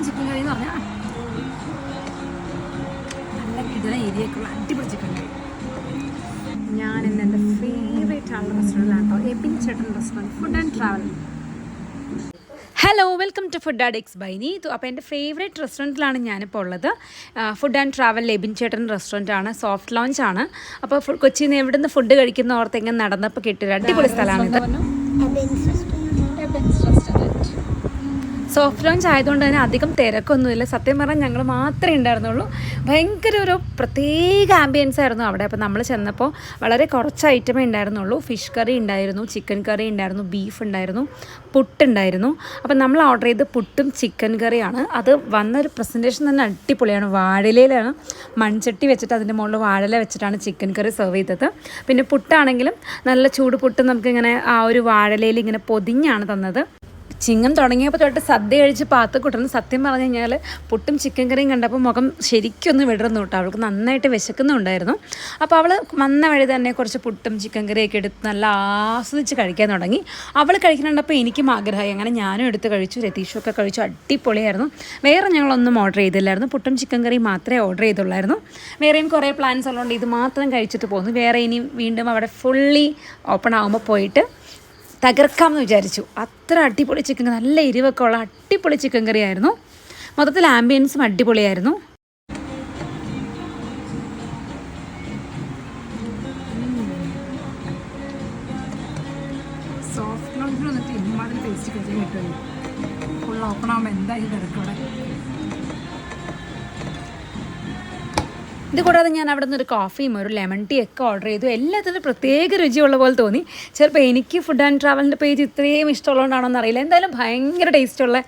കിടിലൻ ചിക്കൻ കറി എന്ന് പറഞ്ഞാൽ നല്ല കിടിലൻ ഏരിയക്കുള്ള അടിപൊളി ചിക്കൻ കറി. ഞാൻ ഇന്ന് എന്റെ ഫേവറേറ്റ് ആളുടെ റെസ്റ്റോറന്റിലാണ് കേട്ടോ എബിൻ ചേട്ടൻ restaurant food and travel hello welcome to food addicts by Neethu അപ്പോൾ എന്റെ ഫേവറേറ്റ് റെസ്റ്റോറന്റിലാണ് ഞാനിപ്പോൾ ഉള്ളത്. ഫുഡ് ആൻഡ് ട്രാവൽ ലെബിൻ ചേട്ടൻ റെസ്റ്റോറന്റ് ആണ് സോഫ്റ്റ് ലോഞ്ച് ആണ്. അപ്പോൾ കൊച്ചിയിൽ നിന്ന് എവിടെ നിന്ന് ഫുഡ് കഴിക്കുന്ന ഓർത്തെങ്ങനെ നടന്നപ്പോൾ കിട്ടിയൊരു അടിപൊളി സ്ഥലമാണിത്. സോഫ്റ്റ് ലോഞ്ച് ആയതുകൊണ്ട് തന്നെ അധികം തിരക്കൊന്നുമില്ല. സത്യം പറഞ്ഞാൽ ഞങ്ങൾ മാത്രമേ ഉണ്ടായിരുന്നുള്ളൂ. ഭയങ്കര ഒരു പ്രത്യേക ആംബിയൻസ് ആയിരുന്നു അവിടെ. അപ്പോൾ നമ്മൾ ചെന്നപ്പോൾ വളരെ കുറച്ച് ഐറ്റമേ ഉണ്ടായിരുന്നുള്ളൂ. ഫിഷ് കറി ഉണ്ടായിരുന്നു ചിക്കൻ കറി ഉണ്ടായിരുന്നു ബീഫ് ഉണ്ടായിരുന്നു പുട്ടുണ്ടായിരുന്നു അപ്പോൾ നമ്മൾ ഓർഡർ ചെയ്ത് പുട്ടും ചിക്കൻ കറിയാണ് അത് വന്നൊരു പ്രസന്റേഷൻ തന്നെ അടിപൊളിയാണ്. വാഴയിലയിലാണ്. മൺചട്ടി വെച്ചിട്ട് അതിന്റെ മുകളിൽ വാഴയില വെച്ചിട്ടാണ് ചിക്കൻ കറി സെർവ് ചെയ്തത്. പിന്നെ പുട്ടാണെങ്കിലും നല്ല ചൂട് പുട്ട് നമുക്കിങ്ങനെ ആ ഒരു വാഴലയിൽ ഇങ്ങനെ പൊതിഞ്ഞാണ് തന്നത്. ചിങ്ങം തുടങ്ങിയപ്പോൾ തൊട്ട് സദ്യ കഴിച്ച് പാത്ത് കൂട്ടണം സത്യം പറഞ്ഞു കഴിഞ്ഞാൽ പുട്ടും ചിക്കൻ കറിയും കണ്ടപ്പോൾ മുഖം ശരിക്കൊന്ന് വിടർന്നു കേട്ടോ. അവൾക്ക് നന്നായിട്ട് വിശക്കുന്നുണ്ടായിരുന്നു. അപ്പോൾ അവൾ വന്ന വഴി തന്നെ കുറച്ച് പുട്ടും ചിക്കൻ കറിയൊക്കെ എടുത്ത് നല്ല ആസ്വദിച്ച് കഴിക്കാൻ തുടങ്ങി. അവൾ കഴിക്കുന്നുണ്ടപ്പോൾ എനിക്കും ആഗ്രഹമായി. അങ്ങനെ ഞാനും എടുത്ത് കഴിച്ചു രതീഷും ഒക്കെ കഴിച്ചു. അടിപൊളിയായിരുന്നു. വേറെ ഞങ്ങളൊന്നും ഓർഡർ ചെയ്തില്ലായിരുന്നു. പുട്ടും ചിക്കൻ കറിയും മാത്രമേ ഓർഡർ ചെയ്തുള്ളായിരുന്നു. വേറെയും കുറേ പ്ലാൻസ് ഉള്ളതുകൊണ്ട് ഇത് മാത്രം കഴിച്ചിട്ട് പോന്നു. വേറെ ഇനി വീണ്ടും അവിടെ ഫുള്ളി ഓപ്പൺ ആകുമ്പോൾ പോയിട്ട് തകർക്കാമെന്ന് വിചാരിച്ചു. അത്ര അടിപൊളി ചിക്കൻ കറി നല്ല എരിവൊക്കെ ഉള്ള അടിപൊളി ചിക്കൻ കറിയായിരുന്നു. മൊത്തത്തിൽ ആംബിയൻസും അടിപൊളിയായിരുന്നു. സോഫ്റ്റ് ലോഞ്ചിൽ വന്നിട്ട് ഇമ്മാതിരി ടേസ്റ്റ് കിട്ടുമല്ലോ. ഫുൾ ഓപ്പൺ ആകുമ്പോൾ എന്തായാലും തിരക്കവിടെ ഇത് കൂടാതെ ഞാൻ അവിടെ നിന്ന് ഒരു കോഫിയും ഒരു ലെമൺ ടീ ഒക്കെ ഓർഡർ ചെയ്തു. എല്ലാത്തിനും പ്രത്യേക രുചിയുള്ള പോലെ തോന്നി. ചിലപ്പോൾ എനിക്ക് ഫുഡ് ആൻഡ് ട്രാവലിന്റെ പേജ് ഇത്രയും ഇഷ്ടമുള്ളതുകൊണ്ടാണോ എന്നറിയില്ല എന്തായാലും ഭയങ്കര ടേസ്റ്റുള്ള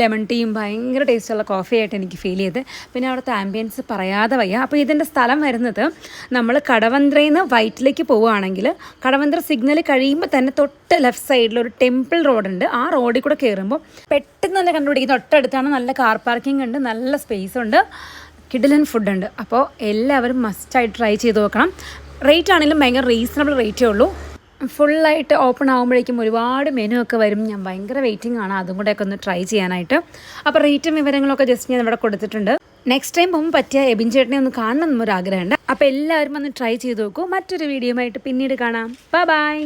ലെമൺ ടീയും ഭയങ്കര ടേസ്റ്റുള്ള കോഫിയായിട്ട് എനിക്ക് ഫീൽ ചെയ്ത്. പിന്നെ അവിടുത്തെ ആംബിയൻസ് പറയാതെ വയ്യ. അപ്പോൾ ഇതിന്റെ സ്ഥലം വരുന്നത് നമ്മൾ കടവന്ത്രയിൽ നിന്ന് വൈറ്റിലേക്ക് പോവുകയാണെങ്കിൽ കടവന്ത്ര സിഗ്നൽ കഴിയുമ്പോൾ തന്നെ തൊട്ട് ലെഫ്റ്റ് സൈഡിൽ ഒരു ടെമ്പിൾ റോഡുണ്ട് ആ റോഡിൽ കൂടെ കയറുമ്പോൾ പെട്ടെന്ന് തന്നെ കണ്ടുപിടിക്കും തൊട്ടടുത്താണ് നല്ല കാർ പാർക്കിംഗ് ഉണ്ട്. നല്ല സ്പേസ് ഉണ്ട്. കിഡിലൻ ഫുഡുണ്ട് അപ്പോൾ എല്ലാവരും മസ്റ്റായിട്ട് ട്രൈ ചെയ്ത് നോക്കണം. റേറ്റ് ആണെങ്കിലും ഭയങ്കര റീസണബിൾ റേറ്റേ ഉള്ളൂ. ഫുള്ളായിട്ട് ഓപ്പൺ ആകുമ്പോഴേക്കും ഒരുപാട് മെനു ഒക്കെ വരും. ഞാൻ ഭയങ്കര വെയിറ്റിംഗ് ആണ് അതും കൂടെയൊക്കെ ഒന്ന് ട്രൈ ചെയ്യാനായിട്ട്. അപ്പോൾ റേറ്റും വിവരങ്ങളൊക്കെ ജസ്റ്റ് ഞാൻ ഇവിടെ കൊടുത്തിട്ടുണ്ട്. നെക്സ്റ്റ് ടൈം പോകുമ്പോൾ പറ്റിയ എബിൻ ചേട്ടനെ ഒന്ന് കാണണം എന്നൊരു ആഗ്രഹമുണ്ട് അപ്പോൾ എല്ലാവരും ഒന്ന് ട്രൈ ചെയ്ത് നോക്കൂ. മറ്റൊരു വീഡിയോ ആയിട്ട് പിന്നീട് കാണാം. Bye bye